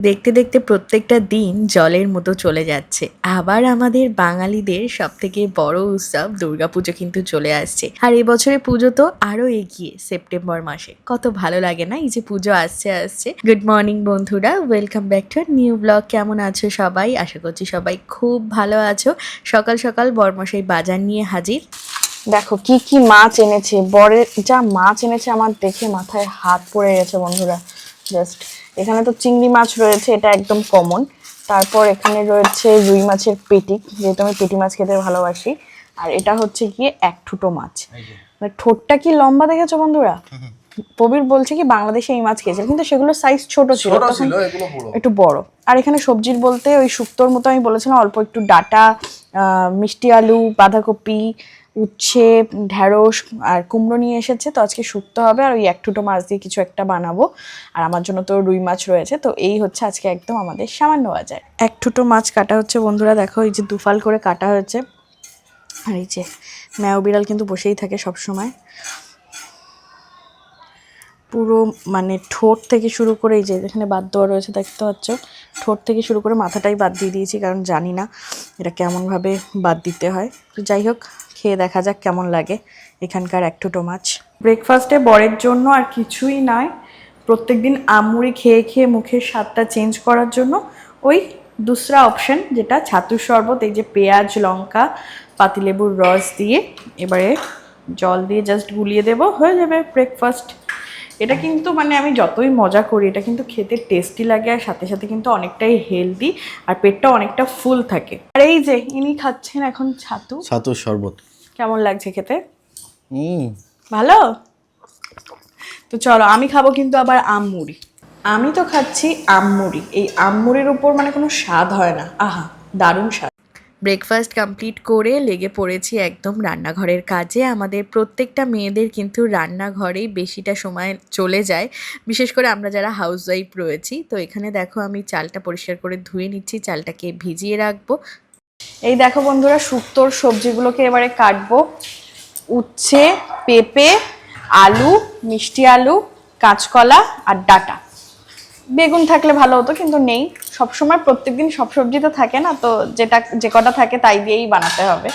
দেখতে দেখতে প্রত্যেকটা দিন জলের মতো চলে যাচ্ছে। আবার আমাদের বাঙালিদের সব থেকে বড় উৎসব দুর্গাপুজো কিন্তু চলে আসছে। আর এবছরে পুজো তো আরও এগিয়ে সেপ্টেম্বর মাসে। কত ভালো লাগে না এই যে পুজো আসছে আসছে। গুড মর্নিং বন্ধুরা welcome back to new blog কেমন আছো সবাই? আশা করছি সবাই খুব ভালো আছো। সকাল সকাল বরমশাই বাজার নিয়ে হাজির। দেখো, কি কি মাছ এনেছে? বরের যা মাছ এনেছে আমার দেখে মাথায় হাত পড়ে গেছে বন্ধুরা। জাস্ট এখানে তো চিংড়ি মাছ রয়েছে এটা একদম কমন তারপর এখানে রয়েছে রুই মাছের পেটি যেহেতু আমি পেটি মাছ খেতে ভালোবাসি। আর এটা হচ্ছে গিয়ে এক ঠুটো মাছ। মানে ঠোঁটটা কি লম্বা দেখেছ বন্ধুরা? প্রবীর বলছে কি বাংলাদেশে এই মাছ খেয়েছে কিন্তু সেগুলো সাইজ ছোট ছিল তখন একটু বড়। আর এখানে সবজির বলতে ওই শুক্তোর মতো আমি বলেছিলাম অল্প একটু ডাটা আহ, মিষ্টি আলু বাঁধাকপি উচ্ছে ঢ্যাঁড়স আর কুমড়ো নিয়ে এসেছে। তো আজকে শুক্তো হবে আর ওই এক টুটো মাছ দিয়ে কিছু একটা বানাবো। আর আমার জন্য তো রুই মাছ রয়েছে। তো এই হচ্ছে আজকে একদম আমাদের সামান্য বাজার। এক টুটো মাছ কাটা হচ্ছে বন্ধুরা। দেখো এই যে দুফাল করে কাটা হয়েছে। আর এই যে ম্যাও বিড়াল কিন্তু বসেই থাকে সব সময় পুরো মানে ঠোঁট থেকে শুরু করে এই যে এখানে বাদ দেওয়া রয়েছে, দেখতে পাচ্ছ? ঠোঁট থেকে শুরু করে মাথাটাই বাদ দিয়ে দিয়েছি, কারণ জানি না এটা কেমনভাবে বাদ দিতে হয়। তো যাই হোক খেয়ে দেখা যাক কেমন লাগে এখানকার এক টুটো মাছ। ব্রেকফাস্টে বরের জন্য আর কিছুই নয়। প্রত্যেকদিন আমুড়ি খেয়ে খেয়ে মুখের স্বাদটা চেঞ্জ করার জন্য ওই দুসরা অপশন যেটা ছাতুর শরবত, এই যে পেঁয়াজ, লঙ্কা, পাতিলেবুর রস দিয়ে এবারে জল দিয়ে জাস্ট গুলিয়ে দেবো, হয়ে যাবে ব্রেকফাস্ট এটা কিন্তু মানে আমি যতই মজা করি এটা কিন্তু খেতে টেস্টি লাগে আর সাথে সাথে কিন্তু অনেকটাই হেলদি আর পেটটা অনেকটা ফুল থাকে। আর এই যে ইনি খাচ্ছেন এখন ছাতু। ছাতুর শরবত। কেমন লাগছে খেতে? ভালো? তো চলো আমি খাব কিন্তু আবার আম মুড়ি। আমি তো খাচ্ছি আম মুড়ি। এই আম মুড়ির উপর মানে কোনো স্বাদ হয় না। আহা দারুণ স্বাদ। ব্রেকফাস্ট কমপ্লিট করে লেগে পড়েছি একদম রান্নাঘরের কাজে। আমাদের প্রত্যেকটা মেয়েদের কিন্তু রান্নাঘরেই বেশিটা সময় চলে যায়। বিশেষ করে আমরা যারা হাউস ওয়াইফ রয়েছি, তো এখানে দেখো আমি চালটা পরিষ্কার করে ধুয়ে নিচ্ছি, চালটাকে ভিজিয়ে রাখব। এই দেখো বন্ধুরা, শুক্তোর সবজিগুলোকে এবারে কাটবো। উচ্ছে, পেঁপে, আলু, মিষ্টি আলু, কাঁচকলা আর ডাটা। বেগুন থাকলে ভালো হতো, কিন্তু নেই। সবসময় প্রত্যেকদিন সব সবজি তো থাকে না, তো যেটা, যে কটা থাকে তাই দিয়েই বানাতে হবে।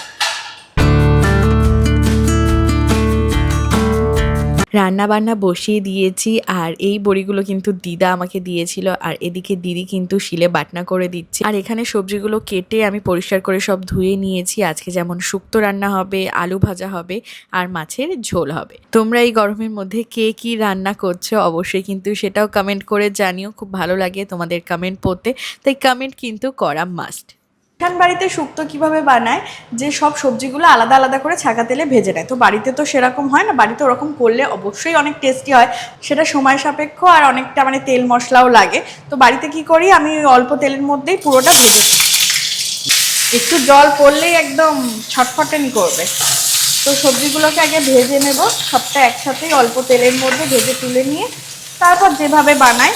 রান্না বান্না বসিয়ে দিয়েছি আর এই বড়িগুলো কিন্তু দিদা আমাকে দিয়েছিল আর এদিকে দিদি কিন্তু শিলে বাটনা করে দিচ্ছে। আর এখানে সবজিগুলো কেটে আমি পরিষ্কার করে সব ধুয়ে নিয়েছি। আজকে যেমন শুক্তো রান্না হবে, আলু ভাজা হবে আর মাছের ঝোল হবে। তোমরা এই গরমের মধ্যে কে কি রান্না করছ অবশ্যই কিন্তু সেটাও কমেন্ট করে জানিও। খুব ভালো লাগে তোমাদের কমেন্ট পড়তে। তাই কমেন্ট কিন্তু করা মাস্ট এখান বাড়িতে শুক্তো কীভাবে বানায়, যে সব সবজিগুলো আলাদা আলাদা করে ছাকা তেলে ভেজে নেয়। তো বাড়িতে তো সেরকম হয় না, বাড়িতে ওরকম করলে অবশ্যই অনেক টেস্টি হয়। সেটা সময় সাপেক্ষ আর অনেকটা মানে তেল মশলাও লাগে। তো বাড়িতে কি করি, আমি অল্প তেলের মধ্যেই পুরোটা ভেজে নিই। একটু জল পড়লেই একদম ছটফটানি করবে। তো সবজিগুলোকে আগে ভেজে নেব, সবটা একসাথেই অল্প তেলের মধ্যে ভেজে তুলে নিয়ে তারপর যেভাবে বানাই,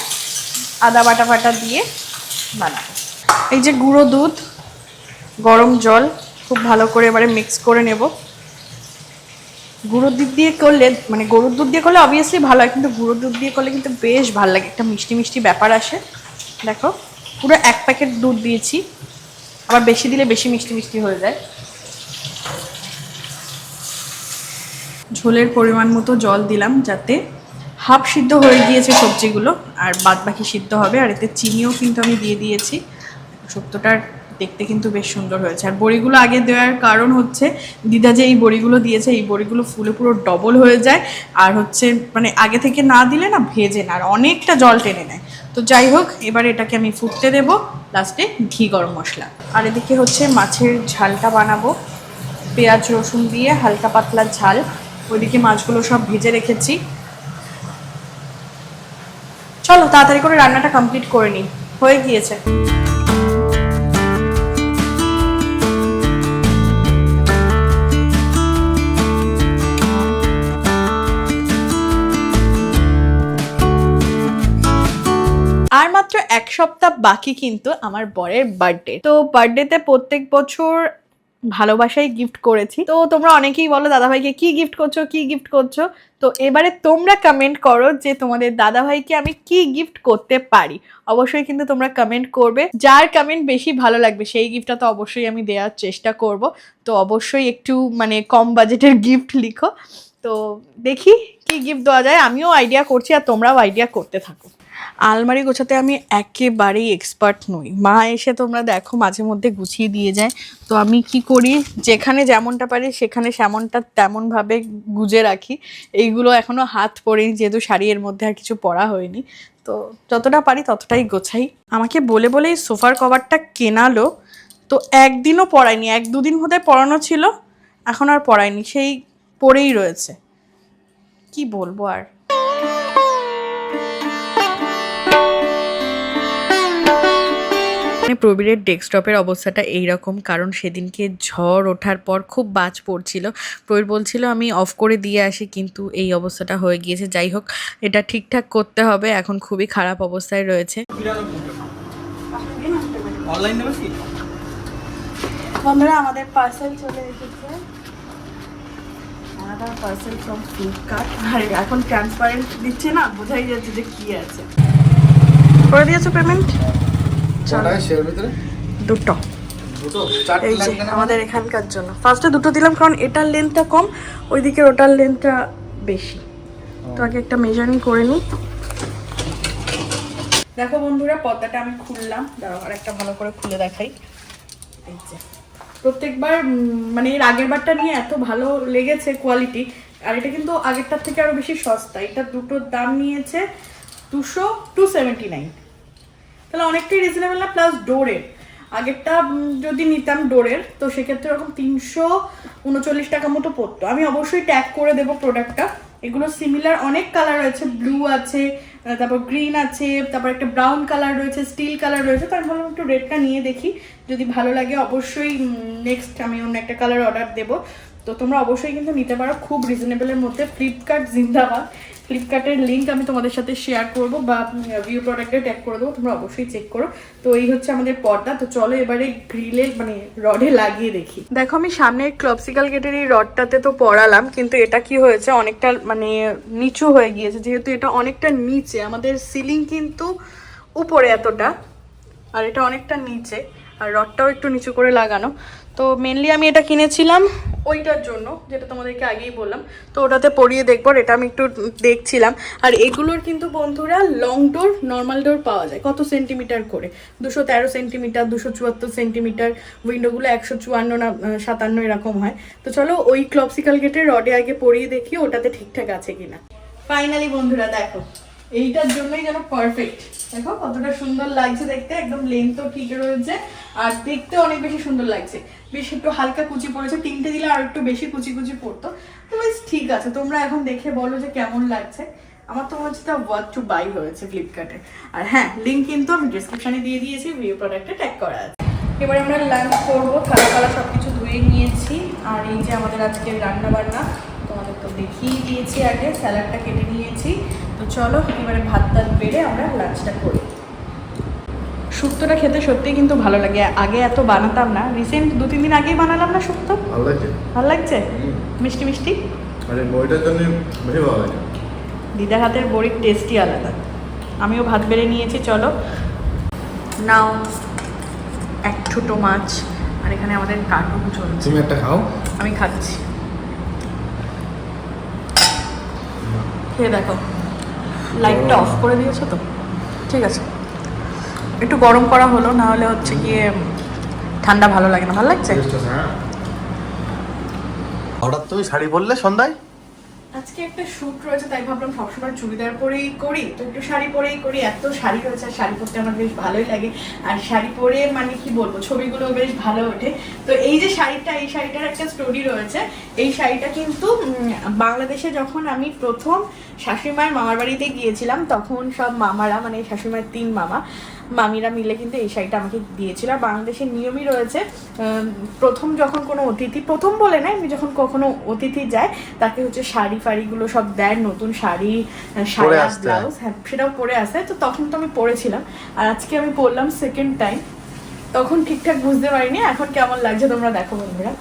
আদা বাটা বাটা দিয়ে বানাবো। এই যে গুঁড়ো দুধ গরম জল খুব ভালো করে এবারে মিক্স করে নেব। গুঁড়োর দুধ দিয়ে করলে মানে গরুর দুধ দিয়ে করলে অবভিয়াসলি ভালো হয়, কিন্তু গুঁড়োর দুধ দিয়ে করলে কিন্তু বেশ ভালো লাগে, একটা মিষ্টি মিষ্টি ব্যাপার আসে। দেখো, পুরো এক প্যাকেট দুধ দিয়েছি, আবার বেশি দিলে বেশি মিষ্টি মিষ্টি হয়ে যায়। ঝোলের পরিমাণ মতো জল দিলাম যাতে হাফ সিদ্ধ হয়ে গিয়েছে সবজিগুলো, আর বাদ বাকি সিদ্ধ হবে, আর এতে চিনিও কিন্তু আমি দিয়ে দিয়েছি। শুক্তোটার দেখতে কিন্তু বেশ সুন্দর হয়েছে। আর বড়িগুলো আগে দেওয়ার কারণ হচ্ছে, দিদা যে এই বড়িগুলো দিয়েছে, এই বড়িগুলো ফুলে পুরো ডবল হয়ে যায়। আর হচ্ছে মানে আগে থেকে না দিলে না ভেজে না, আর অনেকটা জল টেনে নেয়। তো যাই হোক, এবার এটাকে আমি ফুটতে দেবো। লাস্টে ঘি গরম মশলা। আর এদিকে হচ্ছে মাছের ঝালটা বানাবো। পেঁয়াজ, রসুন দিয়ে হালকা পাতলা ঝাল। ওইদিকে মাছগুলো সব ভেজে রেখেছি। চলো, তাড়াতাড়ি করে রান্নাটা কমপ্লিট করে নিই। হয়ে গিয়েছে। সপ্তাহ বাকি কিন্তু আমার বরের বার্থডে তো বার্থডেতে প্রত্যেক বছর ভালোবাসাই গিফট করেছি। তো তোমরা অনেকেই বলো, দাদাভাইকে কি গিফট করছ? কি গিফট করছ? তো এবারে তোমরা কমেন্ট করো যে তোমাদের দাদাভাইকে আমি কি গিফট করতে পারি। অবশ্যই কিন্তু তোমরা কমেন্ট করবে। যার কমেন্ট বেশি ভালো লাগবে, সেই গিফটটা তো অবশ্যই আমি দেওয়ার চেষ্টা করব। তো অবশ্যই একটু মানে কম বাজেটের গিফট লিখো। তো দেখি কি গিফট দেওয়া যায়। আমিও আইডিয়া করছি আর তোমরাও আইডিয়া করতে থাকো। আলমারি গোছাতে আমি একেবারেই এক্সপার্ট নই। মা এসে তোমরা দেখো মাঝে মধ্যে গুছিয়ে দিয়ে যায়। তো আমি কি করি? যেখানে যেমনটা পারি, সেখানে সেমনটা তেমনভাবে গুজে রাখি। এইগুলো এখনও হাত পড়েনি যেহেতু শাড়ি এর মধ্যে আর কিছু পরা হয়নি। তো যতটা পারি ততটাই গোছাই। আমাকে বলে বলেই সোফার কভারটা কেনালো। তো একদিনও পরায়নি এক দুদিন বোধহয় পরানো ছিল। এখন আর পরায়নি সেই পরেই রয়েছে। কি বলব আর? প্রবীরের ডেস্কটপের অবস্থাটা এইরকম কারণ সেদিনকে ঝড় ওঠার পর খুব বাজ পড়ছিল। প্রবীর বলছিল আমি অফ করে দিয়ে আসি কিন্তু এই অবস্থাটা হয়ে গিয়েছে। যাই হোক এটা ঠিকঠাক করতে হবে। এখন খুবই খারাপ অবস্থায় রয়েছে। অনলাইন কি? বন্ধুরা আমাদের পার্সেল চলে এসেছে। আমাদের পার্সেল ফ্রম ফ্লিপকার্ট আর এখন ট্রান্সপারেন্ট দিচ্ছে না বোঝাই যাচ্ছে যে কি আছে। করে দিয়েছ পেমেন্ট দুটো। দুটো? এই যে আমাদের এখানকার জন্য। ফার্স্টে দুটো দিলাম কারণ এটার লেন্থটা কম ওইদিকে ওটার লেন্থটা বেশি। তো আগে একটা মেজারিং করে নিই। দেখো বন্ধুরা পর্দাটা আমি খুললাম। দাঁড়াও আর একটা ভালো করে খুলে দেখাই। এই যে প্রত্যেকবার মানে এর আগের বারটা নিয়ে এত ভালো লেগেছে কোয়ালিটি আর এটা কিন্তু আগেরটার থেকে আরও বেশি সস্তা। এটা দুটোর দাম নিয়েছে দুশো টু সেভেন্টি নাইন তাহলে অনেকটাই রিজনেবল না প্লাস ডোরের আগেরটা যদি নিতাম ডোরের তো সেক্ষেত্রে ওরকম তিনশো উনচল্লিশ টাকা মতো পড়তো। আমি অবশ্যই ট্যাগ করে দেবো প্রোডাক্টটা এগুলো সিমিলার অনেক কালার রয়েছে। ব্লু আছে তারপর গ্রিন আছে, তারপর একটা ব্রাউন কালার রয়েছে স্টিল কালার রয়েছে তার ভাবলাম একটু রেডটা নিয়ে দেখি। যদি ভালো লাগে অবশ্যই নেক্সট আমি অন্য একটা কালার অর্ডার দেবো। তো তোমরা অবশ্যই কিন্তু নিতে পারো। খুব রিজনেবলের মধ্যে ফ্লিপকার্ট জিন্দাবাদ। ফ্লিপকার্টের লিঙ্ক আমি তোমাদের সাথে শেয়ার করব বা ভিউ প্রোডাক্টে ট্যাগ করে দেবো, তোমরা অবশ্যই চেক করো। তো এই হচ্ছে আমাদের পর্দা, তো চলো এবারে গ্রিলে মানে রডে লাগিয়ে দেখি। দেখো, আমি সামনে ক্লপসিকাল গেটের এই রডটাতে তো পড়ালাম, কিন্তু এটা কি হয়েছে? অনেকটা মানে নিচু হয়ে গিয়েছে, যেহেতু এটা অনেকটা নিচে, আমাদের সিলিং কিন্তু উপরে এতটা, আর এটা অনেকটা নিচে, আর রডটাও একটু নিচু করে লাগানো। তো মেনলি আমি এটা কিনেছিলাম ওইটার জন্য, যেটা তোমাদেরকে আগেই বললাম। তো ওটাতে পরিয়ে দেখব এটা আমি একটু দেখছিলাম। আর এগুলোর কিন্তু বন্ধুরা লং ডোর নর্মাল ডোর পাওয়া যায়। কত সেন্টিমিটার করে? দুশো তেরো সেন্টিমিটার দুশো চুয়াত্তর সেন্টিমিটার উইন্ডোগুলো একশো চুয়ান্ন না সাতান্ন এরকম হয়। তো চলো ওই ক্লপসিকাল গেটের রডে আগে পরিয়ে দেখি ওটাতে ঠিকঠাক আছে কিনা। ফাইনালি বন্ধুরা, দেখো। এইটার জন্যই যেন পারফেক্ট দেখো, কতটা সুন্দর লাগছে দেখতে, একদম লেন্থও ঠিক রয়েছে, আর দেখতে অনেক বেশি সুন্দর লাগছে। বেশ একটু হালকা কুচি পড়েছে, তিনটে দিলে আর একটু বেশি কুচি কুচি পড়তো। তো বেশ ঠিক আছে, তোমরা এখন দেখে বলো যে কেমন লাগছে। আমার তো মনে হচ্ছে তা ওয়ার্ড টু বাই হয়েছে ফ্লিপকার্টে আর হ্যাঁ লিঙ্ক কিন্তু আমি ডিসক্রিপশনে দিয়ে দিয়েছি ভিডিও প্রোডাক্টে ট্যাগ করা আছে। এবারে আমরা লাঞ্চ করব থালা থালা সব কিছু ধুয়ে নিয়েছি, আর এই যে আমাদের আজকে রান্না বান্না দেখিয়ে দিয়েছি আগে স্যালাডটা কেটে নিয়েছি। তো চলো এবারে ভাত টাত বেড়ে আমরা লাঞ্চটা করি। শুক্তোটা খেতে সত্যিই কিন্তু ভালো লাগে। আগে এত বানাতাম না। রিসেন্ট দু তিন দিন আগেই বানালাম না শুক্তো? ভালো লাগছে? ভালো লাগছে? মিষ্টি মিষ্টি? মানে বইটার জন্য বেশি ভালো লাগে। দিদার হাতের বড়ির টেস্টই আলাদা। আমিও ভাত বেড়ে নিয়েছি চলো। নাও এক ছোটো মাছ। আর এখানে আমাদের কার্টুন চলছে। তুমি একটা খাও। আমি খাচ্ছি। খেয়ে দেখো লাইটটা অফ করে দিয়েছ তো? ঠিক আছে। একটু গরম করা হলো না হলে হচ্ছে গিয়ে ঠান্ডা ভালো লাগে না। ভালো লাগছে? হ্যাঁ। হঠাৎ তুমি শাড়ি পরলে সন্ধ্যায়? আজকে একটা শ্যুট রয়েছে তাই ভাবলাম সবসময় চুড়িদার পরেই করি। তো একটু শাড়ি পরেই করি এত শাড়ি রয়েছে আর শাড়ি পরতে আমার বেশ ভালোই লাগে। আর শাড়ি পরে মানে কি বলব ছবিগুলো বেশ ভালো ওঠে। তো এই যে শাড়িটা এই শাড়িটার একটা স্টোরি রয়েছে। এই শাড়িটা কিন্তু বাংলাদেশে যখন আমি প্রথম শাশুড়িমায়ের মামার বাড়িতে গিয়েছিলাম তখন সব মামারা মানে শাশুড়িমায়ের তিন মামা মামিরা মিলে কিন্তু এই শাড়িটা আমাকে দিয়েছিল। আর বাংলাদেশের নিয়মই রয়েছে প্রথম যখন কোনো অতিথি প্রথম বলে না এমনি যখন কখনো অতিথি যায় তাকে হচ্ছে শাড়ি ফাড়িগুলো সব দেয় নতুন শাড়ি হয়। ব্লাউজ হ্যাঁ সেটাও পরে আসে তো তখন তো আমি পরেছিলাম। আর আজকে আমি পরলাম সেকেন্ড টাইম তখন ঠিকঠাক বুঝতে পারিনি এখন কেমন লাগছে তোমরা দেখো বন্ধুরা।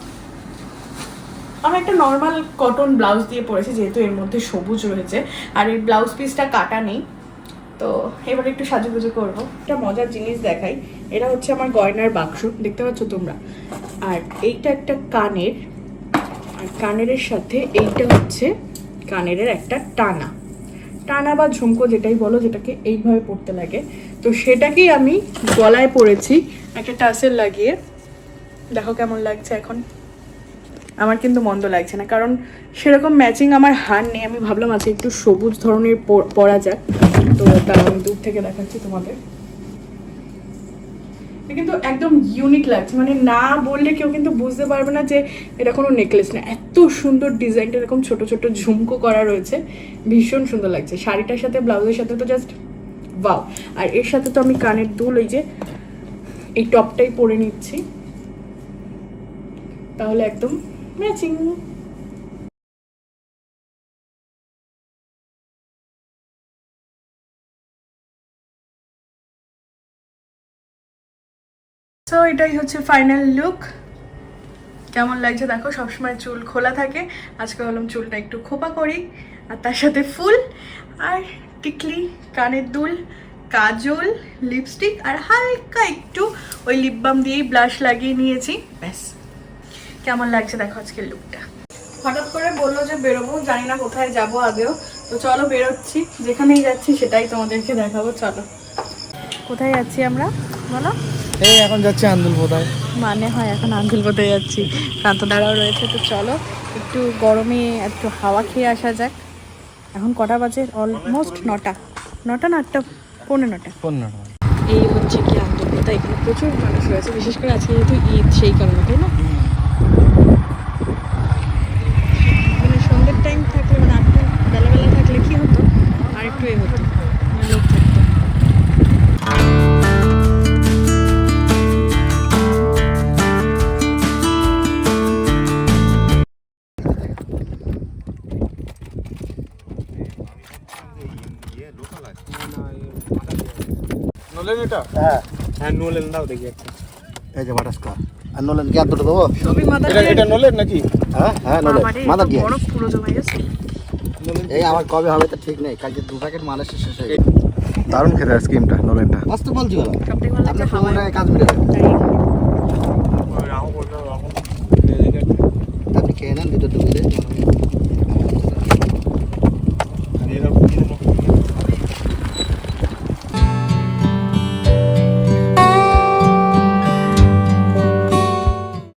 আমি একটা নর্মাল কটন ব্লাউজ দিয়ে পরেছি, যেহেতু এর মধ্যে সবুজ রয়েছে, আর এই ব্লাউজ পিসটা কাটা নেই। তো এবার একটু সাজুগুজু করব। একটা মজার জিনিস দেখাই। এটা হচ্ছে আমার গয়নার বাক্স, দেখতে পাচ্ছ তোমরা? আর এইটা একটা কানের, আর কানের সাথে এইটা হচ্ছে কানের একটা টানা। টানা বা ঝুমকো যেটাই বলো, যেটাকে এইভাবে পড়তে লাগে। তো সেটাকেই আমি গলায় পরেছি, একটা টাসেল লাগিয়ে। দেখো কেমন লাগছে এখন। আমার কিন্তু মন্দ লাগছে না। কারণ সেরকম ম্যাচিং আমার হার নেই। আমি ভাবলাম আজকে একটু সবুজ ধরনের পর- যাক। তো তার আমি দূর থেকে দেখাচ্ছি তোমাদের। কিন্তু একদম ইউনিক লাগছে। মানে না বললে কেউ কিন্তু বুঝতে পারবে না যে এটা কোনো নেকলেস না। এত সুন্দর ডিজাইনটা এরকম ছোট ছোট ঝুমকো করা রয়েছে। ভীষণ সুন্দর লাগছে। শাড়িটার সাথে ব্লাউজের সাথে তো জাস্ট বাও আর এর সাথে তো আমি কানের দুল, ওই যে এই টপটাই পরে নিচ্ছি। তাহলে একদম ম্যাচিং এটাই হচ্ছে ফাইনাল লুক কেমন লাগছে দেখো? সবসময় চুল খোলা থাকে। আজকে হলাম চুলটা একটু খোপা করি। আর তার সাথে ফুল। আর টিকলি কানের দুল, কাজল লিপস্টিক আর হালকা একটু ওই লিপ বাম দিয়েই ব্লাশ লাগিয়ে নিয়েছি। ব্যাস। কেমন লাগছে দেখো আজকের লুকটা হঠাৎ করে বলল যে বেরোবো জানি না কোথায় যাব আগেও। তো চলো বেরোচ্ছি যেখানেই যাচ্ছি সেটাই তোমাদেরকে দেখাবো চলো। কোথায় যাচ্ছি আমরা? বলো। এই এখন যাচ্ছে আন্দুল বোধহয় মানে হয় এখন আঙ্গুল পথে যাচ্ছি। কান্ত দাঁড়াও রয়েছে তো চলো। একটু গরমে একটু হাওয়া খেয়ে আসা যাক। এখন কটা বাজে? অলমোস্ট নটা। নটা না আটটা পৌনে নটা। পনেরো এই হচ্ছে কি আন্তর্জাতিক এখানে প্রচুর মানুষ রয়েছে বিশেষ করে আজকে যেহেতু ঈদ সেই কারণে তাই না? এটা? হ্যাঁ। হ্যাঁ নোলেন দাও দেখি একটা। এই যে বাটাসকা আর নোলেন কি আর দুটো দেবো? মাথা এটা এটা নলেন নাকি? হ্যাঁ হ্যাঁ নলেন মাদার দিয়ে বরফ পুরো জমে গেছে। এই আমার কবে হবে তো ঠিক নেই। কালকে দু প্যাকেট মাল এসে শেষ হয়ে গেছে। দারুণ খেতে আইসক্রিমটা নলেনটা আসতে বলছি বলো কাজ মিলে